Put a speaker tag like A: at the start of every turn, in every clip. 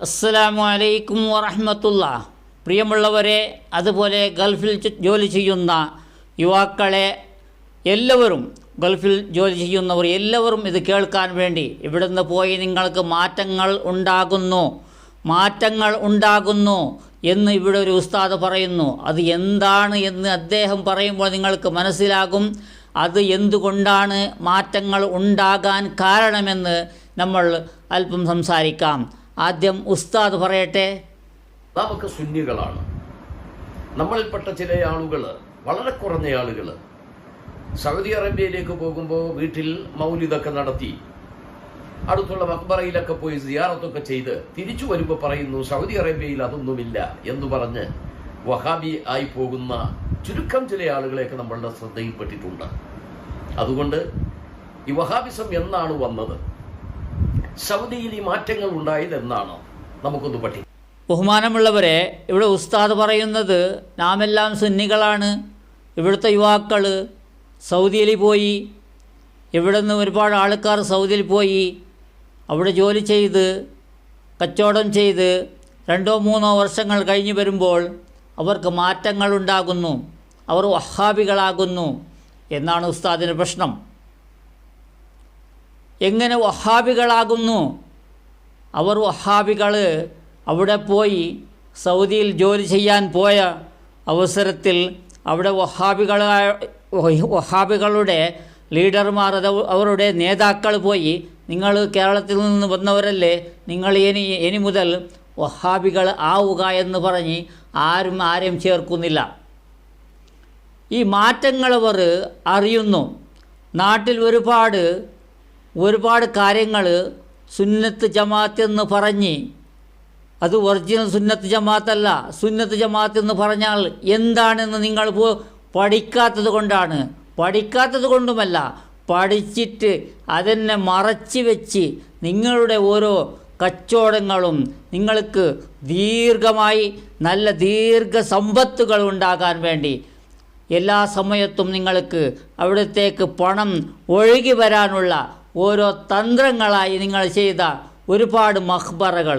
A: അസ്സലാമു അലൈക്കും വറഹമത്തുള്ള. പ്രിയമുള്ളവരെ അതുപോലെ ഗൾഫിൽ ജോലി ചെയ്യുന്ന യുവാക്കളെ എല്ലാവരും ഗൾഫിൽ ജോലി ചെയ്യുന്നവർ എല്ലാവരും ഇത് കേൾക്കാൻ വേണ്ടി ഇവിടുന്ന് പോയി നിങ്ങൾക്ക് മാറ്റങ്ങൾ ഉണ്ടാകുന്നു. മാറ്റങ്ങൾ ഉണ്ടാകുന്നു എന്ന് ഇവിടെ ഒരു ഉസ്താദ് പറയുന്നു. അത് എന്താണ് എന്ന് അദ്ദേഹം പറയുമ്പോൾ നിങ്ങൾക്ക് മനസ്സിലാകും. അത് എന്തുകൊണ്ടാണ് മാറ്റങ്ങൾ ഉണ്ടാകാൻ കാരണമെന്ന് നമ്മൾ അല്പം സംസാരിക്കാം. ആദ്യം ഉസ്താദ് പറയട്ടെ.
B: നമുക്ക് സുന്നികളാണ്. നമ്മളിൽപ്പെട്ട ചില ആളുകൾ വളരെ കുറഞ്ഞ ആളുകൾ സൗദി അറേബ്യയിലേക്ക് പോകുമ്പോൾ വീട്ടിൽ മൗലിതൊക്കെ നടത്തി അടുത്തുള്ള മക്ബറയിലൊക്കെ പോയി സിയാറത്തൊക്കെ ചെയ്ത് തിരിച്ചു വരുമ്പോൾ പറയുന്നു സൗദി അറേബ്യയിൽ അതൊന്നുമില്ല എന്ന് പറഞ്ഞ് വഹാബി ആയി പോകുന്ന ചുരുക്കം ചില ആളുകളെയൊക്കെ നമ്മളുടെ ശ്രദ്ധയിൽപ്പെട്ടിട്ടുണ്ട്. അതുകൊണ്ട് ഈ വഹാബിസം എന്നാണ് വന്നത്? സൗദിയിൽ ഈ മാറ്റങ്ങൾ ഉണ്ടായത് എന്നാണ് നമുക്കൊന്ന് പഠിക്കാം
A: ബഹുമാനമുള്ളവരെ ഇവിടെ ഉസ്താദ് പറയുന്നത് നാമെല്ലാം സുന്നികളാണ്. ഇവിടുത്തെ യുവാക്കൾ സൗദിയിൽ പോയി. ഇവിടെ നിന്ന് ഒരുപാട് ആൾക്കാർ സൗദിയിൽ പോയി. അവിടെ ജോലി ചെയ്ത് കച്ചവടം ചെയ്ത് രണ്ടോ മൂന്നോ വർഷങ്ങൾ കഴിഞ്ഞു വരുമ്പോൾ അവർക്ക് മാറ്റങ്ങളുണ്ടാകുന്നു. അവർ വഹാബികളാകുന്നു എന്നാണ് ഉസ്താദിന്റെ പ്രശ്നം. എങ്ങനെ വഹാബികളാകുന്നു? അവർ വഹാബികൾ അവിടെ പോയി സൗദിയിൽ ജോലി ചെയ്യാൻ പോയ അവസരത്തിൽ അവിടെ വഹാബികളായ വഹാബികളുടെ ലീഡർമാർ അത് അവരുടെ നേതാക്കൾ പോയി നിങ്ങൾ കേരളത്തിൽ നിന്ന് വന്നവരല്ലേ നിങ്ങൾ ഇനി ഇനി മുതൽ വഹാബികൾ ആവുക എന്ന് പറഞ്ഞ് ആരും ആരെയും ചേർക്കുന്നില്ല. ഈ മാറ്റങ്ങൾ അവർ അറിയുന്നു. നാട്ടിൽ ഒരുപാട് ഒരുപാട് കാര്യങ്ങൾ സുന്നത്ത് ജമാഅത്ത് എന്ന് പറഞ്ഞ്. അത് ഒറിജിനൽ സുന്നത്ത് ജമാഅത്ത് അല്ല സുന്നത്ത് ജമാഅത്ത് എന്ന് പറഞ്ഞാൽ എന്താണെന്ന് നിങ്ങൾ പഠിക്കാത്തത് കൊണ്ടാണ്. പഠിക്കാത്തത് കൊണ്ടുമല്ല. പഠിച്ചിട്ട് അതെന്നെ മറച്ച് വെച്ച് നിങ്ങളുടെ ഓരോ കച്ചവടങ്ങളും നിങ്ങൾക്ക് ദീർഘമായി നല്ല ദീർഘ സമ്പത്തുകൾ ഉണ്ടാകാൻ വേണ്ടി. എല്ലാ സമയത്തും നിങ്ങൾക്ക് അവിടത്തേക്ക് പണം ഒഴുകി വരാനുള്ള ഓരോ തന്ത്രങ്ങളായി നിങ്ങൾ ചെയ്ത ഒരുപാട് മഹ്ബറകൾ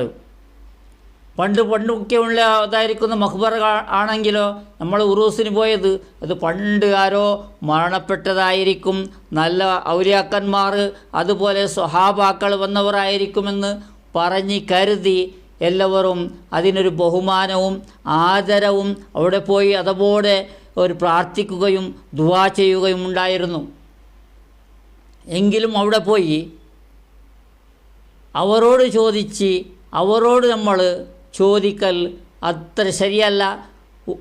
A: പണ്ട് പണ്ടൊക്കെ ഉള്ള അതായിരിക്കുന്ന മഹ്ബറ ആണെങ്കിലോ നമ്മൾ ഉറൂസിന് പോയത് അത് പണ്ട് ആരോ മരണപ്പെട്ടതായിരിക്കും നല്ല ഔര്യാക്കന്മാർ അതുപോലെ സ്വഹാബാക്കൾ വന്നവരായിരിക്കുമെന്ന് പറഞ്ഞ് കരുതി എല്ലാവരും അതിനൊരു ബഹുമാനവും ആദരവും അവിടെ പോയി അതുപോലെ ഒരു പ്രാർത്ഥിക്കുകയും ദുവാ ചെയ്യുകയും ഉണ്ടായിരുന്നു. എങ്കിലും അവിടെ പോയി. അവരോട് ചോദിച്ച് അവരോട് നമ്മൾ ചോദിക്കൽ അത്ര ശരിയല്ല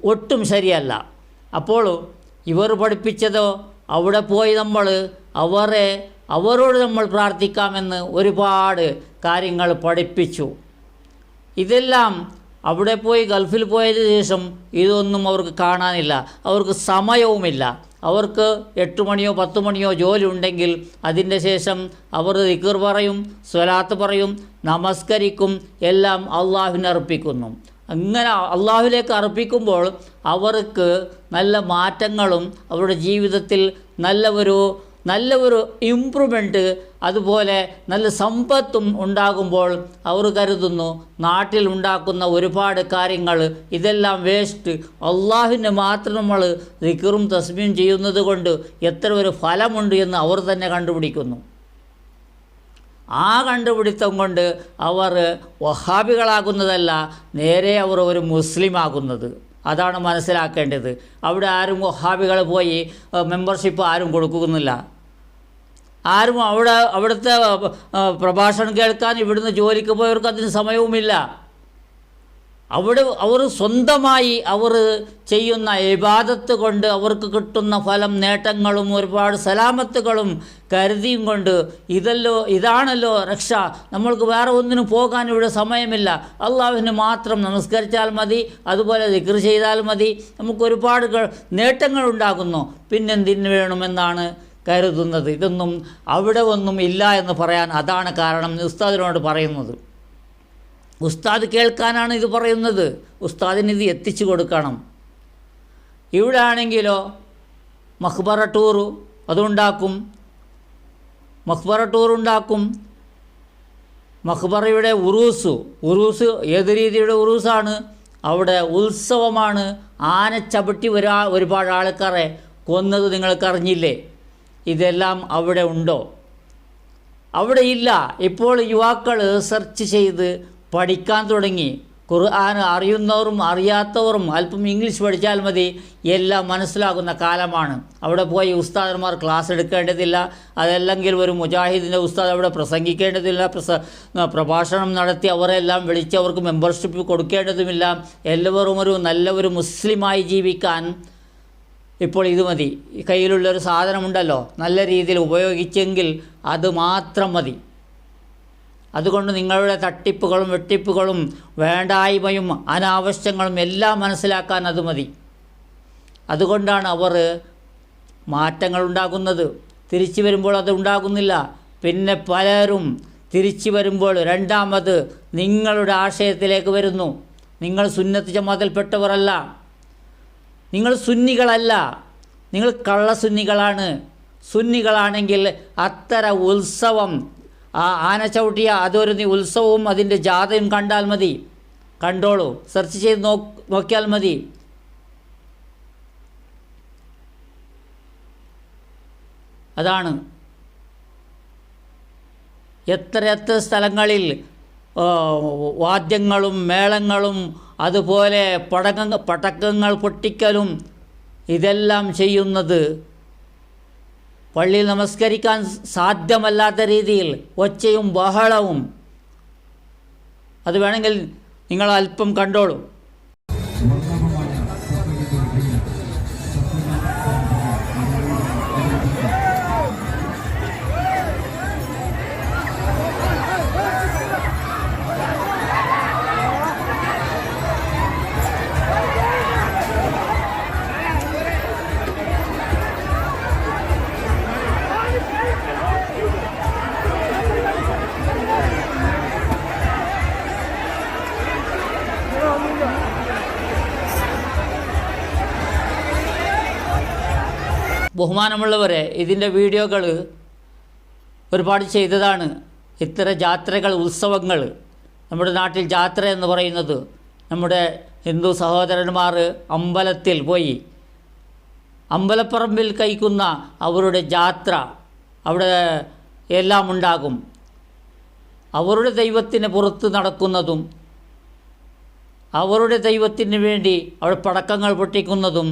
A: ഒട്ടും ശരിയല്ല. അപ്പോൾ ഇവർ പഠിപ്പിച്ചതോ അവിടെ പോയി നമ്മൾ അവരെ അവരോട് നമ്മൾ പ്രാർത്ഥിക്കാമെന്ന് ഒരുപാട് കാര്യങ്ങൾ പഠിപ്പിച്ചു. ഇതെല്ലാം അവിടെ പോയി ഗൾഫിൽ പോയതിനു ശേഷം ഇതൊന്നും അവർക്ക് കാണാനില്ല. അവർക്ക് സമയവുമില്ല. അവർക്ക് എട്ട് മണിയോ പത്ത് മണിയോ ജോലി ഉണ്ടെങ്കിൽ അതിന്റെ ശേഷം അവർ ദിക്കർ പറയും സ്വലാത്ത് പറയും നമസ്കരിക്കും എല്ലാം അള്ളാഹുവിനെ അർപ്പിക്കുന്നു. അങ്ങനെ അള്ളാഹുലേക്ക് അർപ്പിക്കുമ്പോൾ അവർക്ക് നല്ല മാറ്റങ്ങളും അവരുടെ ജീവിതത്തിൽ നല്ല ഒരു നല്ല ഒരു ഇമ്പ്രൂവ്മെന്റ് അതുപോലെ നല്ല സമ്പത്തും ഉണ്ടാകുമ്പോൾ അവർ കരുതുന്നു നാട്ടിൽ ഉണ്ടാക്കുന്ന ഒരുപാട് കാര്യങ്ങൾ ഇതെല്ലാം വേസ്റ്റ് അള്ളാഹുവിനെ മാത്രം നമ്മൾ റിക്കറും തസ്മീം ചെയ്യുന്നത് കൊണ്ട് എത്ര ഒരു ഫലമുണ്ട് എന്ന് അവർ തന്നെ കണ്ടുപിടിക്കുന്നു. ആ കണ്ടുപിടുത്തം കൊണ്ട് അവർ വഹാബികളാകുന്നതല്ല നേരെ അവർ ഒരു മുസ്ലിം ആകുന്നത് അതാണ് മനസ്സിലാക്കേണ്ടത്. അവിടെ ആരും വഹാബികൾ പോയി മെമ്പർഷിപ്പ് ആരും കൊടുക്കുന്നില്ല. ആരും അവിടെ അവിടുത്തെ പ്രഭാഷണം കേൾക്കാൻ ഇവിടുന്ന് ജോലിക്ക് പോയവർക്ക് അതിന് സമയവുമില്ല. അവിടെ അവർ സ്വന്തമായി അവർ ചെയ്യുന്ന ഇബാദത്ത് കൊണ്ട് അവർക്ക് കിട്ടുന്ന ഫലം നേട്ടങ്ങളും ഒരുപാട് സലാമത്തുകളും കരുതിയും കൊണ്ട് ഇതല്ലോ ഇതാണല്ലോ രക്ഷ. നമ്മൾക്ക് വേറെ ഒന്നിനും പോകാൻ ഇവിടെ സമയമില്ല. അള്ളാഹുവിന് മാത്രം നമസ്കരിച്ചാൽ മതി അതുപോലെ ദിക്ർ ചെയ്താൽ മതി. നമുക്ക് ഒരുപാട് നേട്ടങ്ങൾ ഉണ്ടാകുന്നു പിന്നെന്തിന് വേണമെന്നാണ് കരുതുന്നത്. ഇതൊന്നും അവിടെ ഒന്നും ഇല്ല എന്ന് പറയാൻ അതാണ് കാരണം ഉസ്താദിനോട് പറയുന്നത്. ഉസ്താദ് കേൾക്കാനാണ് ഇത് പറയുന്നത്. ഉസ്താദിന് ഇത് എത്തിച്ചു കൊടുക്കണം. ഇവിടെ ആണെങ്കിലോ മഖ്ബറ ടൂറ് അതുണ്ടാക്കും. മഖ്ബറ ടൂർ ഉണ്ടാക്കും ഉറൂസ് ഉറൂസ് ഏത് രീതിയുടെ ഉറൂസാണ്? അവിടെ ഉത്സവമാണ്. ആന ചവിട്ടി ഒരാ ഒരുപാട് ആൾക്കാരെ കൊന്നത് നിങ്ങൾക്കറിഞ്ഞില്ലേ? ഇതെല്ലാം അവിടെ ഉണ്ടോ? അവിടെ ഇല്ല. ഇപ്പോൾ യുവാക്കൾ സെർച്ച് ചെയ്ത് പഠിക്കാൻ തുടങ്ങി. ഖുർആൻ അറിയുന്നവരും അറിയാത്തവരും അല്പം ഇംഗ്ലീഷ് പഠിച്ചാൽ മതി. എല്ലാം മനസ്സിലാകുന്ന കാലമാണ്. അവിടെ പോയി ഉസ്താദന്മാർ ക്ലാസ് എടുക്കേണ്ടതില്ല. അതല്ലെങ്കിൽ ഒരു മുജാഹിദിന്റെ ഉസ്താദ് അവിടെ പ്രസംഗിക്കേണ്ടതില്ല. പ്രസ പ്രഭാഷണം നടത്തി അവരെല്ലാം വിളിച്ച് അവർക്ക് മെമ്പർഷിപ്പ് കൊടുക്കേണ്ടതുമില്ല. എല്ലാവരും ഒരു നല്ല ഒരു മുസ്ലിമായി ജീവിക്കാൻ ഇപ്പോൾ ഇത് മതി. കയ്യിലുള്ളൊരു സാധനമുണ്ടല്ലോ. നല്ല രീതിയിൽ ഉപയോഗിച്ചെങ്കിൽ അത് മാത്രം മതി. അതുകൊണ്ട് നിങ്ങളുടെ തട്ടിപ്പുകളും വെട്ടിപ്പുകളും വേണ്ടായ്മയും അനാവശ്യങ്ങളും എല്ലാം മനസ്സിലാക്കാൻ അത് മതി. അതുകൊണ്ടാണ് അവർ മാറ്റങ്ങൾ ഉണ്ടാകുന്നത്. തിരിച്ചു വരുമ്പോൾ അത് ഉണ്ടാകുന്നില്ല. പിന്നെ പലരും തിരിച്ചു വരുമ്പോൾ രണ്ടാമത് നിങ്ങളുടെ ആശയത്തിലേക്ക് വരുന്നു. നിങ്ങൾ സുന്നത്ത് ജമാത്തിൽപ്പെട്ടവരല്ല. നിങ്ങൾ സുന്നികളല്ല. നിങ്ങൾ കള്ള സുന്നികളാണ് സുന്നികളാണെങ്കിൽ അത്തര ഉത്സവം ആ ആന ചവിട്ടിയ അതൊരു ഉത്സവവും അതിന്റെ ജാഥയും കണ്ടാൽ മതി. കണ്ടോളൂ. സെർച്ച് ചെയ്ത് നോ നോക്കിയാൽ മതി. അതാണ്. എത്ര എത്ര സ്ഥലങ്ങളിൽ വാദ്യങ്ങളും മേളങ്ങളും അതുപോലെ പടക്ക പടക്കങ്ങൾ പൊട്ടിക്കലും ഇതെല്ലാം ചെയ്യുന്നത് പള്ളിയിൽ നമസ്കരിക്കാൻ സാധ്യമല്ലാത്ത രീതിയിൽ ഒച്ചയും ബഹളവും. അത് വേണമെങ്കിൽ നിങ്ങൾ അല്പം കണ്ടോളൂ. ബഹുമാനമുള്ളവരെ ഇതിന്റെ വീഡിയോകൾ ഒരുപാട് ചെയ്തതാണ്. ഇത്തരം ജാത്രകൾ ഉത്സവങ്ങൾ നമ്മുടെ നാട്ടിൽ ജാത്ര എന്ന് പറയുന്നത് നമ്മുടെ ഹിന്ദു സഹോദരന്മാർ അമ്പലത്തിൽ പോയി അമ്പലപ്പറമ്പിൽ കഴിക്കുന്ന അവരുടെ ജാത്ര അവിടെ എല്ലാം ഉണ്ടാകും. അവരുടെ ദൈവത്തിന് പുറത്ത് നടക്കുന്നതും അവരുടെ ദൈവത്തിന് വേണ്ടി അവിടെ പടക്കങ്ങൾ പൊട്ടിക്കുന്നതും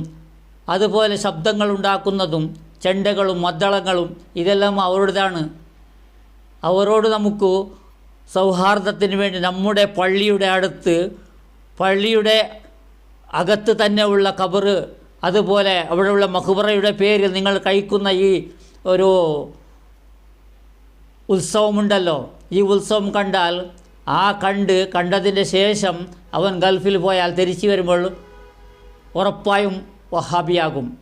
A: അതുപോലെ ശബ്ദങ്ങൾ ഉണ്ടാക്കുന്നതും ചെണ്ടകളും മദ്ദളങ്ങളും ഇതെല്ലാം അവരുടേതാണ്. അവരോട് നമുക്ക് സൗഹാർദ്ദത്തിന് വേണ്ടി നമ്മുടെ പള്ളിയുടെ അടുത്ത് പള്ളിയുടെ അകത്ത് തന്നെ ഉള്ള കബറ് അതുപോലെ അവിടെയുള്ള മഹുബറയുടെ പേരിൽ നിങ്ങൾ കഴിക്കുന്ന ഈ ഒരു ഉത്സവമുണ്ടല്ലോ. ഈ ഉത്സവം കണ്ടാൽ ആ കണ്ട് കണ്ടതിന്റെ ശേഷം അവൻ ഗൾഫിൽ പോയാൽ തിരിച്ചു വരുമ്പോൾ ഉറപ്പായും വഹാബിയാകും.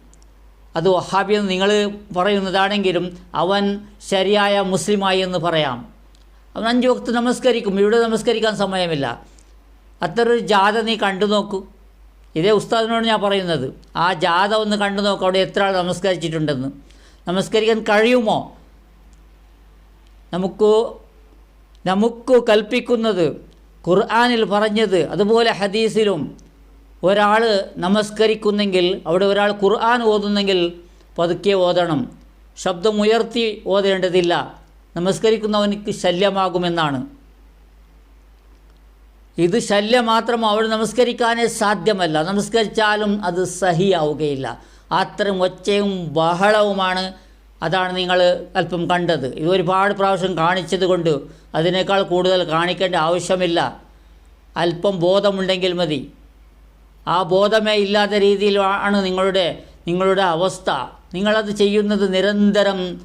A: അത് വഹാബി എന്ന് നിങ്ങൾ പറയുന്നതാണെങ്കിലും അവൻ ശരിയായ മുസ്ലിമായി എന്ന് പറയാം. അവൻ അഞ്ച് വക്ത് നമസ്കരിക്കും. ഇവിടെ നമസ്കരിക്കാൻ സമയമില്ല. അത്തരൊരു ജാഥ നീ കണ്ടു നോക്കൂ. ഇതേ ഉസ്താദിനോട് ഞാൻ പറയുന്നത്. ആ ജാഥ ഒന്ന് കണ്ടു നോക്കും. അവിടെ എത്ര ആൾ നമസ്കരിച്ചിട്ടുണ്ടെന്ന്. നമസ്കരിക്കാൻ കഴിയുമോ? നമുക്ക് നമുക്ക് കൽപ്പിക്കുന്നത് ഖുർആാനിൽ പറഞ്ഞത് അതുപോലെ ഹദീസിലും ഒരാൾ നമസ്കരിക്കുന്നെങ്കിൽ അവിടെ ഒരാൾ ഖുർആൻ ഓതുന്നെങ്കിൽ പതുക്കെ ഓതണം. ശബ്ദമുയർത്തി ഓതേണ്ടതില്ല. നമസ്കരിക്കുന്നവനിക്ക് ശല്യമാകുമെന്നാണ്. ഇത് ശല്യം മാത്രം അവിടെ നമസ്കരിക്കാനേ സാധ്യമല്ല. നമസ്കരിച്ചാലും അത് സഹിയാവുകയില്ല. അത്രയും ഒച്ചയും ബഹളവുമാണ് അതാണ് നിങ്ങൾ അല്പം കണ്ടത്. ഇത് ഒരുപാട് പ്രാവശ്യം കാണിച്ചത് കൊണ്ട് അതിനേക്കാൾ കൂടുതൽ കാണിക്കേണ്ട ആവശ്യമില്ല. അല്പം ബോധമുണ്ടെങ്കിൽ മതി. ആ ബോധമേ ഇല്ലാത്ത രീതിയിലാണ് നിങ്ങളുടെ നിങ്ങളുടെ അവസ്ഥ. നിങ്ങളത് ചെയ്യുന്നത് നിരന്തരം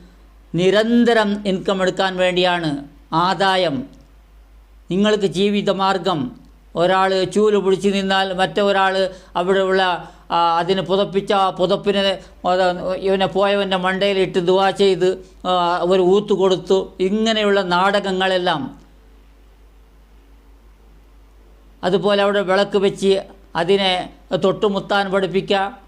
A: നിരന്തരം ഇൻകം എടുക്കാൻ വേണ്ടിയാണ്. ആദായം. നിങ്ങൾക്ക് ജീവിതമാർഗം ഒരാൾ ചൂൽ പിടിച്ച് നിന്നാൽ മറ്റൊരാൾ അവിടെയുള്ള അതിന് പുതപ്പിച്ച ആ പുതപ്പിനെ ഇവനെ പോയവന്റെ മണ്ടയിലിട്ട് ദുവാ ചെയ്ത് ഒരു ഊത്ത് കൊടുത്തു. ഇങ്ങനെയുള്ള നാടകങ്ങളെല്ലാം. അതുപോലെ അവിടെ വിളക്ക് വെച്ച് അതിനെ തൊട്ടുമുത്താൻ പഠിപ്പിക്കുക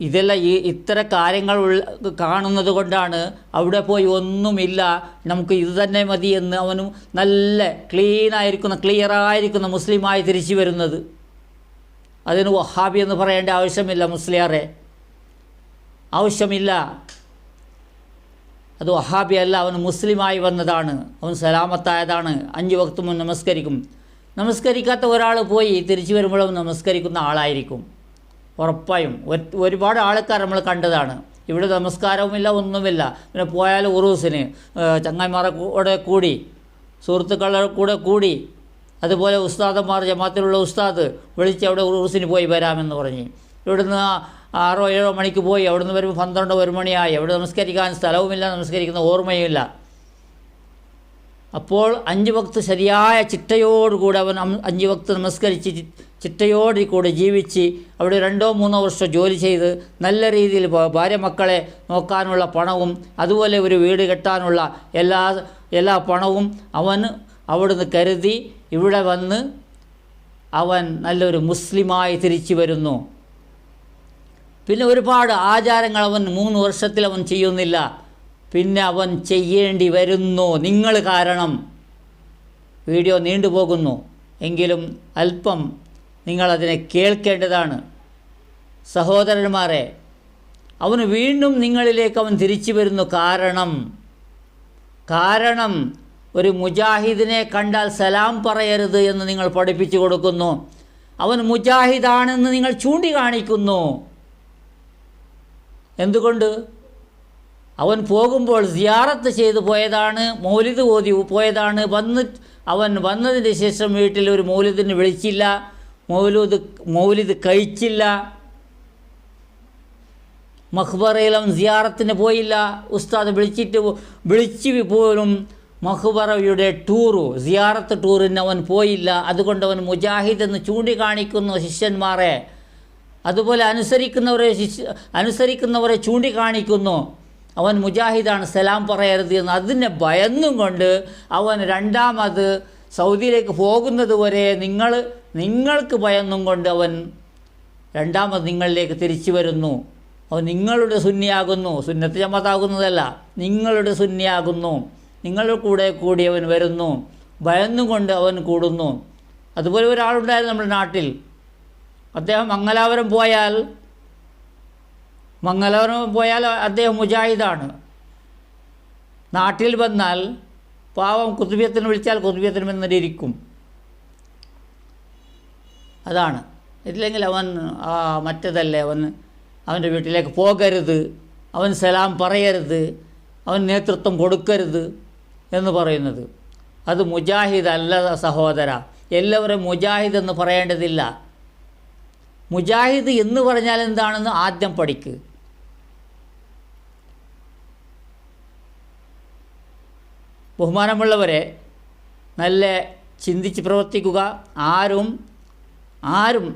A: ഇതെല്ലാം ഈ ഇത്ര കാര്യങ്ങൾ കാണുന്നത് കൊണ്ടാണ് അവിടെ പോയി ഒന്നുമില്ല. നമുക്ക് ഇത് തന്നെ മതി എന്ന് അവനും നല്ല ക്ലീനായിരിക്കുന്ന ക്ലിയറായിരിക്കുന്ന മുസ്ലിമായി തിരിച്ചു വരുന്നത്. അതിന് വഹാബി എന്ന് പറയേണ്ട ആവശ്യമില്ല മുസ്ലിയാറെ ആവശ്യമില്ല. അത് വഹാബി അല്ല അവൻ മുസ്ലിമായി വന്നതാണ്. അവൻ സലാമത്തായതാണ്. അഞ്ച് വക്ത് നമസ്കരിക്കും. നമസ്കരിക്കാത്ത ഒരാൾ പോയി തിരിച്ചു വരുമ്പോഴും നമസ്കരിക്കുന്ന ആളായിരിക്കും. ഉറപ്പായും. ഒരുപാട് ആൾക്കാർ നമ്മൾ കണ്ടതാണ്. ഇവിടെ നമസ്കാരവുമില്ല ഒന്നുമില്ല. പിന്നെ പോയാൽ ഉറൂസിന് ചങ്ങായിമാരെ കൂടെ കൂടി സുഹൃത്തുക്കളുടെ കൂടെ കൂടി അതുപോലെ ഉസ്താദന്മാർ ജമാത്തിലുള്ള ഉസ്താദ് വിളിച്ച് അവിടെ ഉറൂസിന് പോയി വരാമെന്ന് പറഞ്ഞ്. ഇവിടുന്ന് ആറോ ഏഴോ മണിക്ക് പോയി. അവിടുന്ന് വരുമ്പോൾ പന്ത്രണ്ടോ ഒരു മണിയായി. അവിടെ നമസ്കരിക്കാൻ സ്ഥലവുമില്ല നമസ്കരിക്കുന്ന ഓർമ്മയുമില്ല. അപ്പോൾ അഞ്ച് വക്ത് ശരിയായ ചിട്ടയോടുകൂടി അവൻ അഞ്ച് വക്ത് നമസ്കരിച്ച് ചിട്ടയോടെ കൂടെ ജീവിച്ച് അവിടെ രണ്ടോ മൂന്നോ വർഷം ജോലി ചെയ്ത് നല്ല രീതിയിൽ ഭാര്യ മക്കളെ നോക്കാനുള്ള പണവും അതുപോലെ ഒരു വീട് കെട്ടാനുള്ള എല്ലാ എല്ലാ പണവും അവൻ അവിടുന്ന് കരുതി ഇവിടെ വന്ന് അവൻ നല്ലൊരു മുസ്ലിമായി തിരിച്ചു വരുന്നു. പിന്നെ ഒരുപാട് ആചാരങ്ങൾ അവൻ മൂന്ന് വർഷത്തിൽ അവൻ ചെയ്യുന്നില്ല. പിന്നെ അവൻ ചെയ്യേണ്ടി വരുന്നു. നിങ്ങൾ കാരണം. വീഡിയോ നീണ്ടുപോകുന്നു എങ്കിലും അല്പം നിങ്ങളതിനെ കേൾക്കേണ്ടതാണ്. സഹോദരന്മാരെ അവന് വീണ്ടും നിങ്ങളിലേക്ക് അവൻ തിരിച്ചു വരുന്നു. കാരണം കാരണം ഒരു മുജാഹിദിനെ കണ്ടാൽ സലാം പറയരുത് എന്ന് നിങ്ങൾ പഠിപ്പിച്ചു കൊടുക്കുന്നു. അവൻ മുജാഹിദാണെന്ന് നിങ്ങൾ ചൂണ്ടിക്കാണിക്കുന്നു. എന്തുകൊണ്ട്? അവൻ പോകുമ്പോൾ സിയാറത്ത് ചെയ്തു പോയതാണ് മൗലിദ് ഓതി പോയതാണ്. വന്ന് അവൻ വന്നതിന് ശേഷം വീട്ടിൽ ഒരു മൗലിദിന് വിളിച്ചില്ല. മൗലൂദ് മൗലിദ് കഴിച്ചില്ല. മഹ്ബറയിലും സിയാറത്തിന് പോയില്ല. ഉസ്താദ് വിളിച്ചിട്ട് വിളിച്ചു വിളിച്ച് പോലും മഹ്ബറയുടെ ടൂറു സിയാറത്ത് ടൂറിന് അവൻ പോയില്ല. അതുകൊണ്ട് അവൻ മുജാഹിദ് എന്ന് ചൂണ്ടിക്കാണിക്കുന്നു ശിഷ്യന്മാരെ. അതുപോലെ അനുസരിക്കുന്നവരെ ശിഷ്യ അനുസരിക്കുന്നവരെ ചൂണ്ടിക്കാണിക്കുന്നു. അവൻ മുജാഹിദാണ് സലാം പറയരുത് എന്ന്. അതിനെ ഭയന്നും കൊണ്ട് അവൻ രണ്ടാമത് സൗദിയിലേക്ക് പോകുന്നത് വരെ നിങ്ങൾ നിങ്ങൾക്ക് ഭയന്നും കൊണ്ട് അവൻ രണ്ടാമത് നിങ്ങളിലേക്ക് തിരിച്ചു വരുന്നു. അവൻ നിങ്ങളുടെ സുന്നിയാകുന്നു. സുന്നത്ത് ചമ്മത്താകുന്നതല്ല നിങ്ങളുടെ സുന്നിയാകുന്നു. നിങ്ങളുടെ കൂടെ കൂടി അവൻ വരുന്നു. ഭയന്നുകൊണ്ട് അവൻ കൂടുന്നു. അതുപോലെ ഒരാളുണ്ടായിരുന്നു നമ്മുടെ നാട്ടിൽ. അദ്ദേഹം മംഗലാപുരം പോയാൽ മംഗലാപുരം പോയാൽ അദ്ദേഹം മുജാഹിദാണ്. നാട്ടിൽ വന്നാൽ പാവം കുത്തുബിയത്തിന് വിളിച്ചാൽ കുത്തുബിയത്തിന് എന്നിരിക്കും അതാണ്. ഇല്ലെങ്കിൽ അവൻ ആ മറ്റതല്ലേ അവൻ അവന്റെ വീട്ടിലേക്ക് പോകരുത്. അവൻ സലാം പറയരുത്. അവൻ നേതൃത്വം കൊടുക്കരുത് എന്ന് പറയുന്നത്. അത് മുജാഹിദ് അല്ല സഹോദര. എല്ലാവരും മുജാഹിദ് എന്ന് പറയേണ്ടതില്ല. മുജാഹിദ് എന്ന് പറഞ്ഞാൽ എന്താണെന്ന് ആദ്യം പഠിക്ക്. ബഹുമാനമുള്ളവരെ നല്ല ചിന്തിച്ച് പ്രവർത്തിക്കുക. ആരും ആരും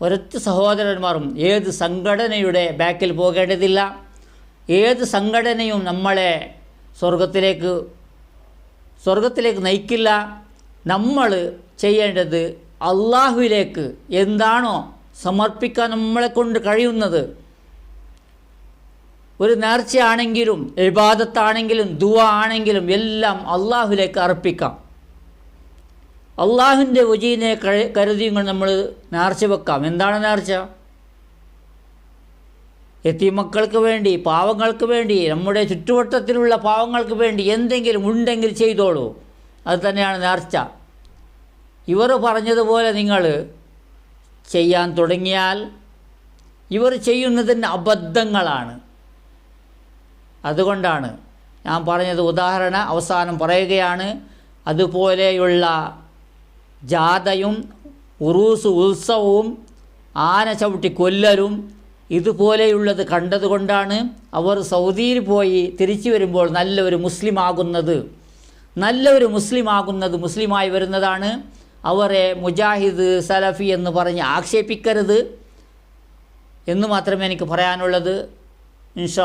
A: ഒരൊറ്റ സഹോദരന്മാരും ഏത് സംഘടനയുടെ ബാക്കിൽ പോകേണ്ടതില്ല. ഏത് സംഘടനയും നമ്മളെ സ്വർഗത്തിലേക്ക് സ്വർഗത്തിലേക്ക് നയിക്കില്ല. നമ്മൾ ചെയ്യേണ്ടത് അള്ളാഹുവിലേക്ക് എന്താണോ സമർപ്പിക്കാൻ നമ്മളെ കൊണ്ട് കഴിയുന്നത് ഒരു നേർച്ചയാണെങ്കിലും എഴുപാദത്താണെങ്കിലും ദുവ ആണെങ്കിലും എല്ലാം അള്ളാഹുലേക്ക് അർപ്പിക്കാം. അള്ളാഹുവിന്റെ വജീനെ കരുതിയും നമ്മൾ നേർച്ച വെക്കാം. എന്താണ് നേർച്ച? എത്തിമക്കൾക്ക് വേണ്ടി പാവങ്ങൾക്ക് വേണ്ടി നമ്മുടെ ചുറ്റുവട്ടത്തിലുള്ള പാവങ്ങൾക്ക് വേണ്ടി എന്തെങ്കിലും ഉണ്ടെങ്കിൽ ചെയ്തോളൂ. അത് തന്നെയാണ് നേർച്ച. ഇവർ പറഞ്ഞതുപോലെ നിങ്ങൾ ചെയ്യാൻ തുടങ്ങിയാൽ ഇവർ ചെയ്യുന്നതിന് അബദ്ധങ്ങളാണ്. അതുകൊണ്ടാണ് ഞാൻ പറഞ്ഞത് ഉദാഹരണ അവസാനം പറയുകയാണ് അതുപോലെയുള്ള ജാഥയും ഉറൂസ് ഉത്സവവും ആന ചവിട്ടി കൊല്ലലും ഇതുപോലെയുള്ളത് കണ്ടതുകൊണ്ടാണ് അവർ സൗദിയിൽ പോയി തിരിച്ചു വരുമ്പോൾ നല്ലൊരു മുസ്ലിം ആകുന്നത് നല്ലൊരു മുസ്ലിം ആകുന്നത് മുസ്ലിമായി വരുന്നതാണ്. അവരെ മുജാഹിദ് സലഫി എന്ന് പറഞ്ഞ് ആക്ഷേപിക്കരുത്. എന്ന് മാത്രമേ എനിക്ക് പറയാനുള്ളത്. ഇൻഷാ